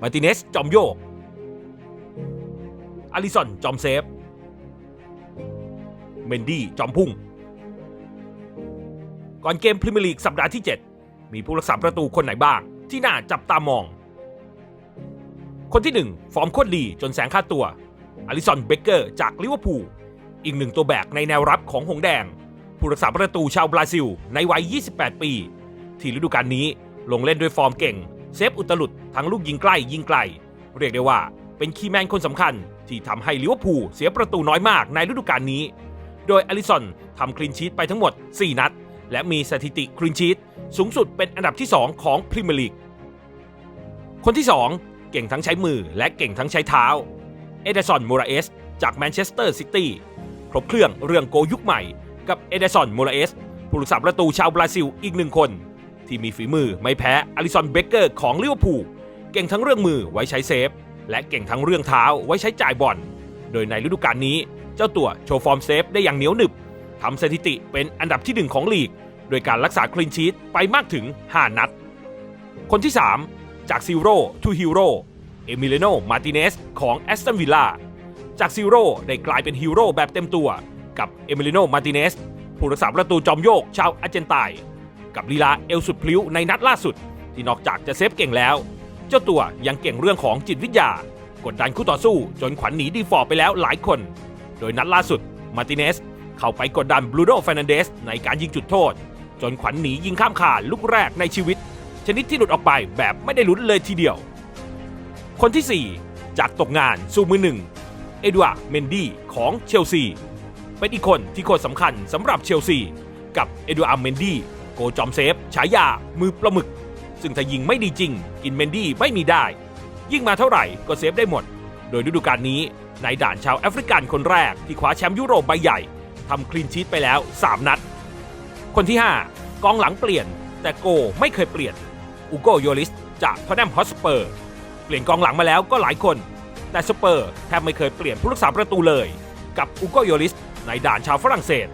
มาร์ติเนสจอมโยก อาริสันจอมเซฟ เมนดี้จอมพุ่ง ก่อนเกมพรีเมียร์ลีกสัปดาห์ที่ 7 มีผู้รักษาประตูคนไหนบ้าง ที่น่าจับตามอง คนที่ 1 ฟอร์มโคตรดีจนแสงค่าตัวอลิสันเบเกอร์จากลิเวอร์พูล อีกหนึ่งตัวแบกในแนวรับของหงแดง ผู้รักษาประตูชาวบราซิลในวัย 28 ปี ที่ฤดูกาลนี้ลงเล่นด้วยฟอร์มเก่ง เซฟอุตลุดทั้งลูกยิงใกล้ยิงไกล เรียกได้ว่าเป็นคีย์แมนคนสำคัญ ที่ทำให้ลิเวอร์พูลเสียประตูน้อยมากในฤดูกาลนี้ โดยอลิสันทำคลีนชีตไปทั้งหมด 4 นัด และมีสถิติคลีนชีตสูงสุดเป็นอันดับที่ 2 ของพรีเมียร์ลีก คนที่ 2 เก่งทั้งใช้มือและเก่งทั้งใช้เท้า เอเดซอนโมราเอสจากแมนเชสเตอร์ซิตี้ครบเครื่องเรื่องโกยุคใหม่ กับเอเดซอนโมราเอสผู้รักษาประตูชาวบราซิลอีกหนึ่งคน ที่มีฝีมือไม่แพ้อลิซอนเบเกอร์ของลิเวอร์พูลเก่งทั้งเรื่องมือไว้ใช้เซฟ และเก่งทั้งเรื่องเท้าไว้ใช้จ่ายบอลโดยในฤดูกาลนี้ เจ้าตัวโชว์ฟอร์มเซฟได้อย่างเหนียวหนึบทำสถิติเป็นอันดับที่หนึ่งของลีก โดยการรักษาคลีนชีตไปมากถึง 5 นัด คนที่ 3 จากซิโร่ทูฮิโร่เอมิเลโนมาติเนสของแอสตันวิลล่าจากซิโร่ได้กลายเป็นฮีโร่แบบเต็มตัว กับเอมิเลโนมาติเนสผู้รักษาประตูจอมโยกชาวอาร์เจนไตน์ กับลีลาเอลสุดพลิ้วในนัดล่าสุด ที่นอกจากจะเซฟเก่งแล้ว เจ้าตัวยังเก่งเรื่องของจิตวิทยา กดดันคู่ต่อสู้จนขวัญหนีดีฟอร์ไปแล้วหลายคน โดยนัดล่าสุดมาติเนสเข้าไปกดดันบรูโน่ฟนันเดสในการยิงจุดโทษ จนขวัญหนียิงข้ามขาลูกแรกในชีวิต ชนิดที่หลุดออกไปแบบไม่ได้ลุ้นเลยทีเดียว คนที่ 4 จากตกงานสู่มือหนึ่งเอ็ดวาร์เมนดี้ของเชลซีเป็นอีกคนที่โคตรสำคัญสำหรับเชลซี กับเอ็ดวาร์เมนดี้ โกจอมเซฟ ฉายา มือปลาหมึก ซึ่งถ้ายิงไม่ดีจริง กินเมนดี้ไม่มีได้ ยิ่งมาเท่าไหร่ก็เซฟได้หมด โดยฤดูกาลนี้นายด่านชาวแอฟริกันคนแรกที่คว้าแชมป์ยุโรปใบใหญ่ทำคลีนชีตไปแล้ว 3 นัด คนที่ 5 กองหลังเปลี่ยน แต่โกไม่เคยเปลี่ยนอุโกโยลิสจากทอตแนมฮอสเปอร์ เปลี่ยนกองหลังมาแล้วก็หลายคน แต่สเปอร์แทบไม่เคยเปลี่ยนผู้รักษาประตูเลย กับอุโกโยลิสในด่านชาวฝรั่งเศส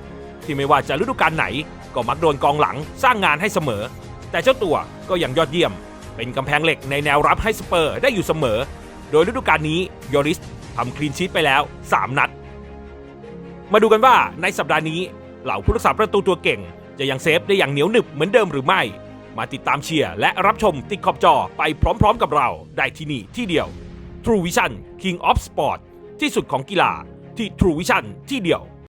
ที่ไม่ว่าจะฤดูกาลไหน ก็มักโดนกองหลังสร้างงานให้เสมอ แต่เจ้าตัวก็ยังยอดเยี่ยม เป็นกำแพงเหล็กในแนวรับให้สเปอร์ได้อยู่เสมอ โดยฤดูกาลนี้โยลิสทำคลีนชีตไปแล้ว 3 นัด มาดูกันว่าในสัปดาห์นี้เหล่าผู้รักษาประตูตัวเก่ง จะยังเซฟได้อย่างเหนียวหนึบเหมือนเดิมหรือไม่ มาติดตามเชียร์และรับชมติดขอบจอไปพร้อมๆกับเราได้ที่นี่ที่เดียว True Vision King of Sport ที่สุดของกีฬาที่ True Vision ที่เดียว